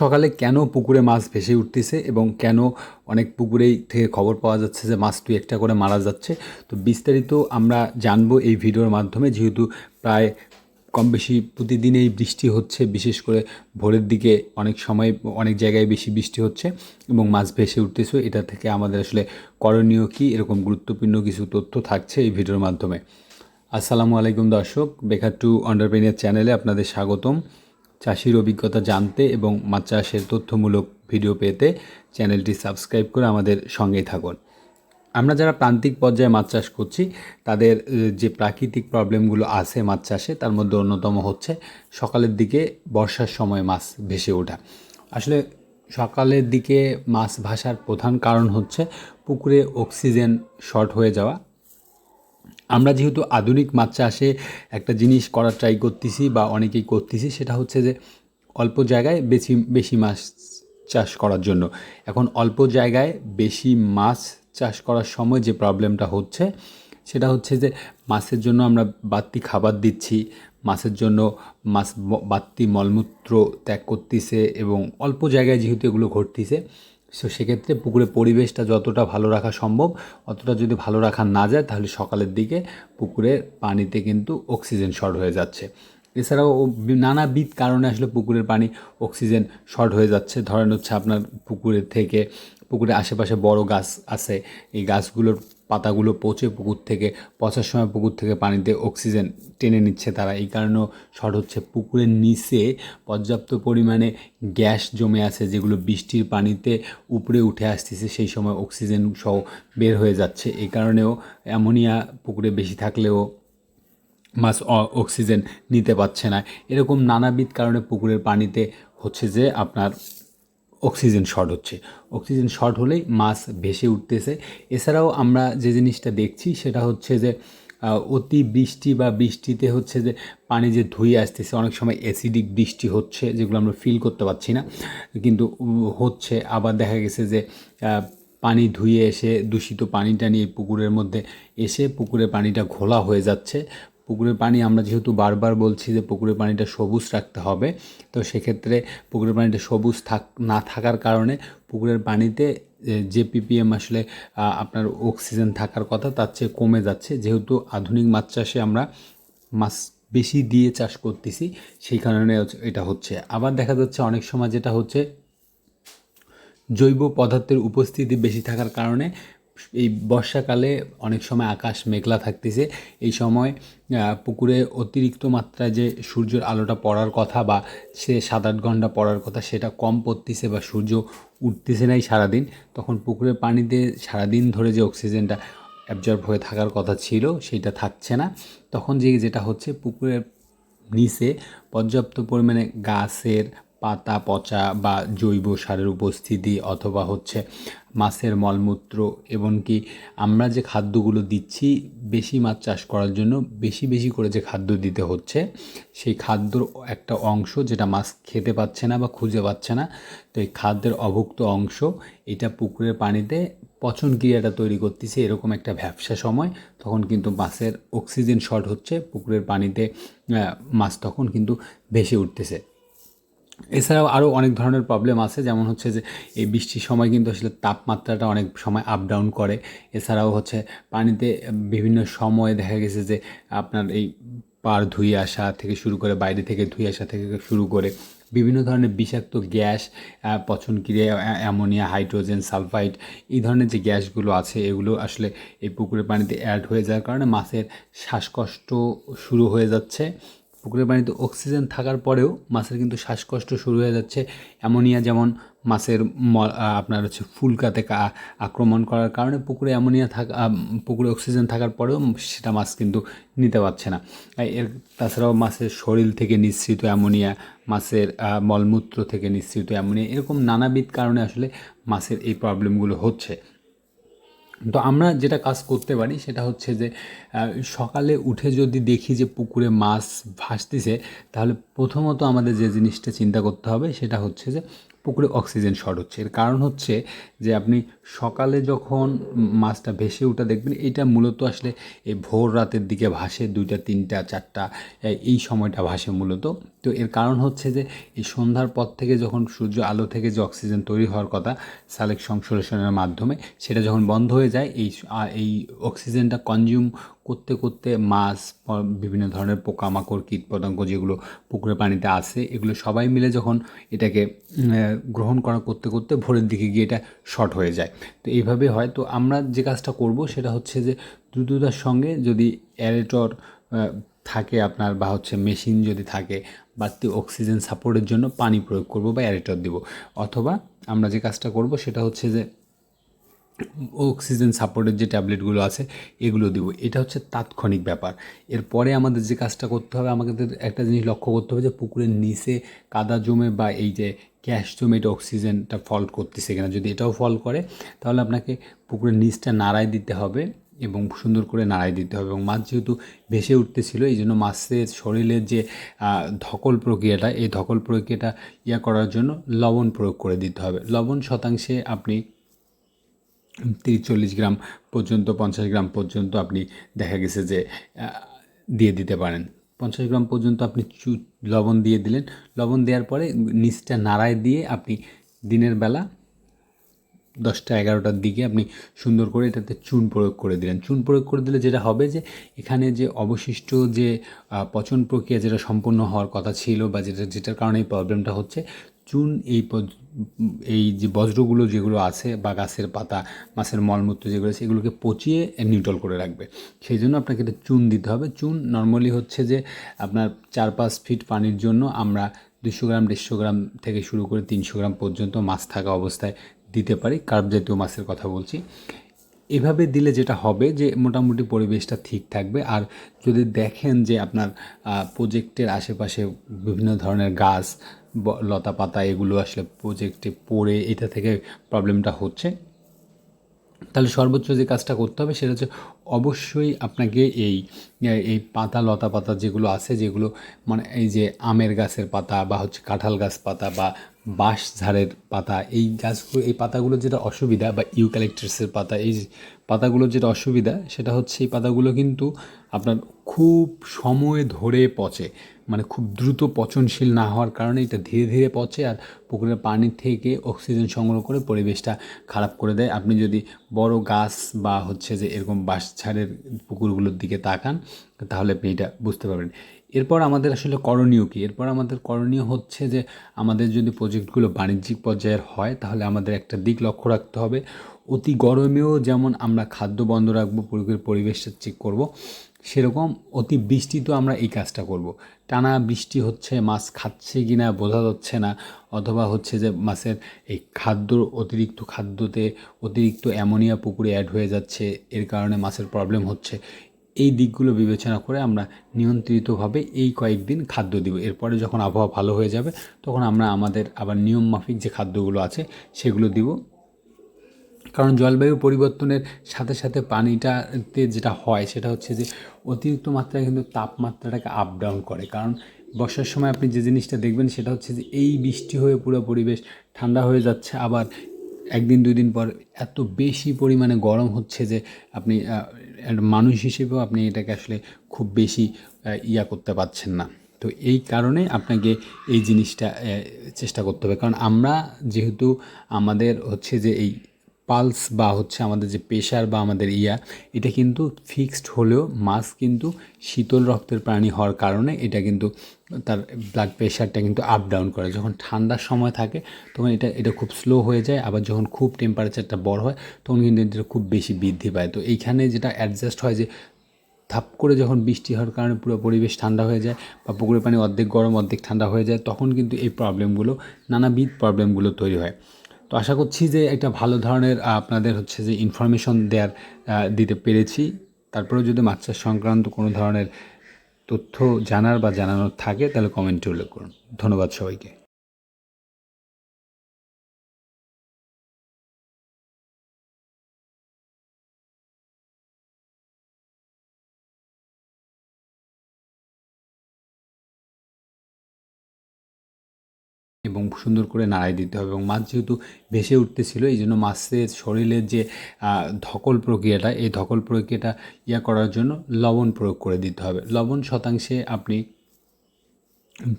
সকালে কেন পুকুরে মাছ ভেসে উঠতেছে এবং কেন অনেক পুকুরেই থেকে খবর পাওয়া যাচ্ছে যে মাছ দুই একটা করে মারা যাচ্ছে? তো বিস্তারিত আমরা জানব এই ভিডিওর মাধ্যমে, যেহেতু প্রায় কম বেশি প্রতিদিনেই বৃষ্টি হচ্ছে, বিশেষ করে ভোরের দিকে অনেক সময় অনেক জায়গায় বেশি বৃষ্টি হচ্ছে এবং মাছ ভেসে উঠতেছে। এটা থেকে আমাদের আসলে করণীয় কী? এরকম গুরুত্বপূর্ণ কিছু তথ্য থাকছে এই ভিডিওর মাধ্যমে। আসসালামু আলাইকুম দর্শক বেকার টু অন্ডারপ্রেনিয়ার চ্যানেলে আপনাদের স্বাগতম। চাষির অভিজ্ঞতা জানতে এবং মাছ চাষের তথ্যমূলক ভিডিও পেতে চ্যানেলটি সাবস্ক্রাইব করে আমাদের সঙ্গেই থাকুন। আমরা যারা প্রান্তিক পর্যায়ে মাছ চাষ করছি, তাদের যে প্রাকৃতিক প্রবলেমগুলো আছে মাছ চাষে, তার মধ্যে অন্যতম হচ্ছে সকালের দিকে বর্ষার সময় মাছ ভেসে ওঠা। আসলে সকালের দিকে মাছ ভাসার প্রধান কারণ হচ্ছে পুকুরে অক্সিজেন শর্ট হয়ে যাওয়া আমরা যেহেতু আধুনিক মাছ চাষে একটা জিনিস করার ট্রাই করতেছি বা অনেকেই করতেছি, সেটা হচ্ছে যে অল্প জায়গায় বেশি বেশি মাছ চাষ করার জন্য। এখন অল্প জায়গায় বেশি মাছ চাষ করার সময় যে প্রবলেমটা হচ্ছে, সেটা হচ্ছে যে মাছের জন্য আমরা বাড়তি খাবার দিচ্ছি, মাছের জন্য মাছ বাড়তি মলমূত্র ত্যাগ করতেছে এবং অল্প জায়গায় যেহেতু এগুলো ঘটতেছে সো সেক্ষেত্রে পুকুরের পরিবেশটা যতটা ভালো রাখা সম্ভব, অতটা যদি ভালো রাখা না যায়, তাহলে সকালের দিকে পুকুরের পানিতে কিন্তু অক্সিজেন শর্ট হয়ে যাচ্ছে। এছাড়াও নানাবিধ কারণে আসলে পুকুরের পানি অক্সিজেন শর্ট হয়ে যাচ্ছে। ধরেন হচ্ছে আপনার পুকুরের থেকে, পুকুরের আশেপাশে বড় গাছ আছে, এই গাছগুলোর পাতাগুলো পচে পুকুর থেকে, পচার সময় পুকুর থেকে পানিতে অক্সিজেন টেনে নিচ্ছে তারা। এই কারণেও শর্ট হচ্ছে, পুকুরের নিচে পর্যাপ্ত পরিমাণে গ্যাস জমে আছে যেগুলো বৃষ্টির পানিতে উপরে উঠে আসতেছে, সেই সময় অক্সিজেন সহ বের হয়ে যাচ্ছে। এই কারণেও অ্যামোনিয়া পুকুরে বেশি থাকলেও মাছ অক্সিজেন নিতে পারছে না। এরকম নানাবিধ কারণে পুকুরের পানিতে হচ্ছে যে আপনার অক্সিজেন শর্ট হচ্ছে। অক্সিজেন শর্ট হলেই মাছ ভেসে উঠতেছে। এছাড়াও আমরা যে জিনিসটা দেখছি সেটা হচ্ছে যে অতি বৃষ্টি বা বৃষ্টিতে হচ্ছে যে পানি যে ধুয়ে আসতেছে, অনেক সময় অ্যাসিডিক বৃষ্টি হচ্ছে যেগুলো আমরা ফিল করতে পারছি না। কিন্তু হচ্ছে আবার দেখা গেছে যে পানি ধুয়ে এসে দূষিত পানিটা নিয়ে পুকুরের মধ্যে এসে পুকুরের পানিটা ঘোলা হয়ে যাচ্ছে। পুকুরের পানি আমরা যেহেতু বারবার বলছি যে পুকুরের পানিটা সবুজ রাখতে হবে, তো সেক্ষেত্রে পুকুরের পানিটা সবুজ থাক না থাকার কারণে পুকুরের পানিতে যে পিপিএম আসলে আপনার অক্সিজেন থাকার কথা তার চেয়ে কমে যাচ্ছে। যেহেতু আধুনিক মাছ চাষে আমরা মাছ বেশি দিয়ে চাষ করতেছি, সেই কারণে এটা হচ্ছে। আবার দেখা যাচ্ছে অনেক সময় যেটা হচ্ছে, জৈব পদার্থের উপস্থিতি বেশি থাকার কারণে এই বর্ষাকালে অনেক সময় আকাশ মেঘলা থাকতেছে। এই সময় পুকুরে অতিরিক্ত মাত্রায় যে সূর্যের আলোটা পড়ার কথা বা সে সাত আট ঘণ্টা পড়ার কথা সেটা কম পড়তেছে বা সূর্য উঠতেছে নাই সারাদিন, তখন পুকুরের পানিতে সারাদিন ধরে যে অক্সিজেনটা অ্যাবজর্ব হয়ে থাকার কথা ছিল সেটা থাকছে না। তখন যে যেটা হচ্ছে, পুকুরের নিচে পর্যাপ্ত পরিমাণে গাছের পাতা, পচা বা জৈব সারের উপস্থিতি অথবা হচ্ছে মাছের মলমূত্র এমনকি আমরা যে খাদ্যগুলো দিচ্ছি, বেশি মাছ চাষ করার জন্য বেশি বেশি করে যে খাদ্য দিতে হচ্ছে, সেই খাদ্যর একটা অংশ যেটা মাছ খেতে পাচ্ছে না বা খুঁজে পাচ্ছে না, তো এই খাদ্যের অভুক্ত অংশ এটা পুকুরের পানিতে পচন ক্রিয়াটা তৈরি করতেছে, এরকম একটা ব্যবসা সময়, তখন কিন্তু মাছের অক্সিজেন শর্ট হচ্ছে, পুকুরের পানিতে মাছ তখন কিন্তু ভেসে উঠতেছে। এছাড়াও আরও অনেক ধরনের প্রবলেম আছে যেমন হচ্ছে যে এই বৃষ্টির সময় কিন্তু আসলে তাপমাত্রাটা অনেক সময় আপ ডাউন করে। এছাড়াও হচ্ছে পানিতে বিভিন্ন সময়ে দেখা গেছে যে আপনার এই পার ধুয়ে আসা থেকে শুরু করে বাইরে থেকে ধুয়ে আসা থেকে শুরু করে বিভিন্ন ধরনের বিষাক্ত গ্যাস আহ, পচন ক্রিয়া অ্যামোনিয়া হাইড্রোজেন সালফাইড এই ধরনের যে গ্যাসগুলো আছে এগুলো আসলে এই পুকুরের পানিতে অ্যাড হয়ে যাওয়ার কারণে মাছের শ্বাসকষ্ট শুরু হয়ে যাচ্ছে। পুকুরের পানিতে অক্সিজেন থাকার পরেও মাছের কিন্তু শ্বাসকষ্ট শুরু হয়ে যাচ্ছে। অ্যামোনিয়া যেমন মাছের আপনার হচ্ছে ফুলকাতে আক্রমণ করার কারণে পুকুরে অ্যামোনিয়া থাকা পুকুরে অক্সিজেন থাকার পরেও সেটা মাছ কিন্তু নিতে পারছে না। এর, তাছাড়াও মাছের শরীর থেকে নিঃসৃত অ্যামোনিয়া, মাছের মলমূত্র থেকে নিঃসৃত অ্যামোনিয়া, এরকম নানাবিধ কারণে আসলে মাছের এই প্রবলেমগুলো হচ্ছে। তো আমরা যেটা কাজ করতে পারি সেটা হচ্ছে যে সকালে উঠে যদি দেখি যে পুকুরে মাছ ভাসতেছে, তাহলে প্রথমত আমাদের যে জিনিসটা চিন্তা করতে হবে সেটা হচ্ছে যে পুকুরে অক্সিজেন শর্ট হচ্ছে। এর কারণ হচ্ছে যে আপনি সকালে যখন মাছটা ভেসে ওঠা দেখবেন, এটা মূলত আসলে এই ভোর রাতের দিকে ভাসে দুইটা, তিনটা, চারটা এই সময়টা ভাসে মূলত। তো এর কারণ হচ্ছে যে এই সন্ধ্যার পর থেকে যখন সূর্য আলো থেকে যে অক্সিজেন তৈরি হওয়ার কথা সালেক সংশ্লেষণের মাধ্যমে, সেটা যখন বন্ধ হয়ে যায়, এই এই অক্সিজেনটা কনজিউম করতে করতে মাছ বিভিন্ন ধরনের পোকামাকড়, কীটপতঙ্গ যেগুলো পুকুরের পানিতে আসে, এগুলো সবাই মিলে যখন এটাকে গ্রহণ করা করতে করতে ভোরের দিকে গিয়ে এটা শর্ট হয়ে যায়। তো এইভাবে হয়। তো আমরা যে কাজটা করব সেটা হচ্ছে যে দ্রুততার সঙ্গে যদি অ্যারেটর থাকে আপনার বা হচ্ছে মেশিন যদি থাকে, বাড়তি অক্সিজেন সাপোর্টের জন্য পানি প্রয়োগ করব বা অ্যারেটর দেব। অথবা আমরা যে কাজটা করব সেটা হচ্ছে যে অক্সিজেন সাপোর্টের যে ট্যাবলেটগুলো আছে, এগুলো দিব। এটা হচ্ছে তাৎক্ষণিক ব্যাপার। এরপরে আমাদের যে কাজটা করতে হবে, আমাদের একটা জিনিস লক্ষ্য করতে হবে যে পুকুরের নিচে কাদা জমে বা এই যে গ্যাস জমে এটা অক্সিজেনটা ফল্ট করতেছে কিনা। যদি এটাও ফল করে, তাহলে আপনাকে পুকুরের নিচটা নাড়াই দিতে হবে এবং সুন্দর করে নাড়াই দিতে হবে এবং মাছ যেহেতু ভেসে উঠতেছিল, এই জন্য মাছের শরীরের যে ধকল প্রক্রিয়াটা, এই ধকল প্রক্রিয়াটা ইয়া করার জন্য লবণ প্রয়োগ করে দিতে হবে। লবণ শতাংশে আপনি তিরিশ চল্লিশ গ্রাম পর্যন্ত, পঞ্চাশ গ্রাম পর্যন্ত আপনি দেখা গেছে যে দিয়ে দিতে পারেন। পঞ্চাশ গ্রাম পর্যন্ত আপনি চু, লবণ দিয়ে দিলেন। লবণ দেওয়ার পরে নিচটা নাড়ায় দিয়ে আপনি দিনের বেলা দশটা এগারোটার দিকে আপনি সুন্দর করে এটাতে চুন প্রয়োগ করে দিলেন। চুন প্রয়োগ করে দিলে যেটা হবে যে, এখানে যে অবশিষ্ট যে পচন প্রক্রিয়া যেটা সম্পূর্ণ হওয়ার কথা ছিল বা যেটা, যেটার কারণে এই প্রবলেমটা হচ্ছে চুন, এই এই যে বজ্রগুলো যেগুলো আছে বা গাছের পাতা, মাছের মলমূত্র যেগুলো আছে, এগুলোকে পচিয়ে নিউট্রাল করে রাখবে। সেই জন্য আপনাকে এটা চুন দিতে হবে। চুন নর্মালি হচ্ছে যে আপনার চার পাঁচ ফিট পানির জন্য আমরা দুশো গ্রাম, দেড়শো গ্রাম থেকে শুরু করে তিনশো গ্রাম পর্যন্ত মাছ থাকা অবস্থায় দিতে পারি। কার্ব জাতীয় মাছের কথা বলছি। এভাবে দিলে যেটা হবে যে মোটামুটি পরিবেশটা ঠিক থাকবে। আর যদি দেখেন যে আপনার প্রজেক্টের আশেপাশে বিভিন্ন ধরনের গাছ লতা পাতা, এগুলো আসলে প্রজেক্টে পড়ে এটা থেকে প্রবলেমটা হচ্ছে। তাহলে সর্বোচ্চ যে কাজটা করতে হবে সেটা হচ্ছে অবশ্যই আপনাকে এই এই পাতা, লতা পাতা যেগুলো আছে, যেগুলো মানে এই যে আমের গাছের পাতা বা হচ্ছে কাঁঠাল গাছ পাতা বা বাঁশ ঝাড়ের পাতা, এই গাছগুলো, এই পাতাগুলো যেটা অসুবিধা বা ইউক্যালিপটাসের পাতা, এই পাতাগুলোর যেটা অসুবিধা সেটা হচ্ছে এই পাতাগুলো কিন্তু আপনার খুব সময় ধরে পচে। মানে খুব দ্রুত পচনশীল না হওয়ার কারণে এটা ধীরে ধীরে পচে আর পুকুরের পানি থেকে অক্সিজেন সংগ্রহ করে পরিবেশটা খারাপ করে দেয়। আপনি যদি বড় গাছ বা হচ্ছে যে এরকম বাঁশঝাড়ের পুকুরগুলোর দিকে তাকান, তাহলে আপনি এটা বুঝতে পারবেন। এরপর আমাদের আসলে করণীয় কী? এরপর আমাদের করণীয় হচ্ছে যে আমাদের যদি প্রজেক্টগুলো বাণিজ্যিক পর্যায়ের হয়, তাহলে আমাদের একটা দিক লক্ষ্য রাখতে হবে। অতি গরমেও যেমন আমরা খাদ্য বন্ধ রাখব, পুকুরের পরিবেশটা চেক করব সেরকম অতি বৃষ্টিতেও আমরা এই কাজটা করব। টানা বৃষ্টি হচ্ছে, মাছ খাচ্ছে কি না বোঝা যাচ্ছে না, অথবা হচ্ছে যে মাছের এই খাদ্য, অতিরিক্ত খাদ্যতে অতিরিক্ত অ্যামোনিয়া পুকুরে অ্যাড হয়ে যাচ্ছে, এর কারণে মাছের প্রবলেম হচ্ছে। এই দিকগুলো বিবেচনা করে আমরা নিয়ন্ত্রিতভাবে এই কয়েকদিন খাদ্য দিব। এরপরে যখন আবহাওয়া ভালো হয়ে যাবে, তখন আমরা আমাদের আবার নিয়ম মাফিক যে খাদ্যগুলো আছে, সেগুলো দিব। কারণ জলবায়ু পরিবর্তনের সাথে সাথে পানিটাতে যেটা হয় সেটা হচ্ছে যে অতিরিক্ত মাত্রায় কিন্তু তাপমাত্রাটাকে আপ ডাউন করে। কারণ বর্ষার সময় আপনি যে জিনিসটা দেখবেন সেটা হচ্ছে যে এই বৃষ্টি হয়ে পুরো পরিবেশ ঠান্ডা হয়ে যাচ্ছে। আবার একদিন দুই দিন পর এত বেশি পরিমাণে গরম হচ্ছে যে আপনি মানুষ হিসেবেও আপনি এটাকে আসলে খুব বেশি ইয়া করতে পারছেন না। তো এই কারণে আপনাকে এই জিনিসটা চেষ্টা করতে হবে। কারণ আমরা যেহেতু আমাদের হচ্ছে যে এই পালস বা হচ্ছে আমাদের যে প্রেশার বা আমাদের ইয়া, এটা কিন্তু ফিক্সড হলেও মাছ কিন্তু শীতল রক্তের প্রাণী হওয়ার কারণে এটা কিন্তু তার ব্লাড প্রেশারটা কিন্তু আপ ডাউন করে। যখন ঠান্ডার সময় থাকে, তখন এটা এটা খুব স্লো হয়ে যায়, আবার যখন খুব টেম্পারেচারটা বড় হয়, তখন কিন্তু এটা খুব বেশি বৃদ্ধি পায়। তো এইখানে যেটা অ্যাডজাস্ট হয় যে, ধাপ করে যখন বৃষ্টি হওয়ার কারণে পুরো পরিবেশ ঠান্ডা হয়ে যায় বা পুকুরের পানি অর্ধেক গরম, অর্ধেক ঠান্ডা হয়ে যায়, তখন কিন্তু এই প্রবলেমগুলো নানাবিধ প্রবলেমগুলো তৈরি হয়। তো আশা করছি যে একটা ভালো ধরনের আপনাদের হচ্ছে যে ইনফরমেশন দেওয়ার দিতে পেরেছি। তারপরেও যদি মাছ সংক্রান্ত কোনো ধরনের তথ্য জানার বা জানানোর থাকে, তাহলে কমেন্টে উল্লেখ করুন। ধন্যবাদ সবাইকে। এবং সুন্দর করে নাড়াই দিতে হবে এবং মাছ যেহেতু ভেসে উঠতেছিল, এই জন্য মাছের শরীরের যে ধকল প্রক্রিয়াটা, এই ধকল প্রক্রিয়াটা ইয়া করার জন্য লবণ প্রয়োগ করে দিতে হবে। লবণ শতাংশে আপনি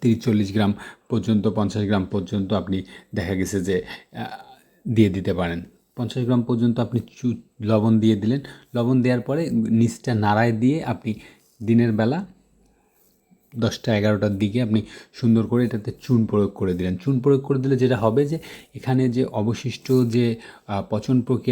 তিরিশ চল্লিশ গ্রাম পর্যন্ত, পঞ্চাশ গ্রাম পর্যন্ত আপনি দেখা গেছে যে দিয়ে দিতে পারেন। পঞ্চাশ গ্রাম পর্যন্ত আপনি চু, লবণ দিয়ে দিলেন। লবণ দেওয়ার পরে নিচটা নাড়ায় দিয়ে আপনি দিনের বেলা দশটা এগারোটার দিকে আপনি সুন্দর করে এটাতে চুন প্রয়োগ করে দিলেন। চুন প্রয়োগ করে দিলে যেটা হবে যে, এখানে যে অবশিষ্ট যে পচন প্রক্রিয়া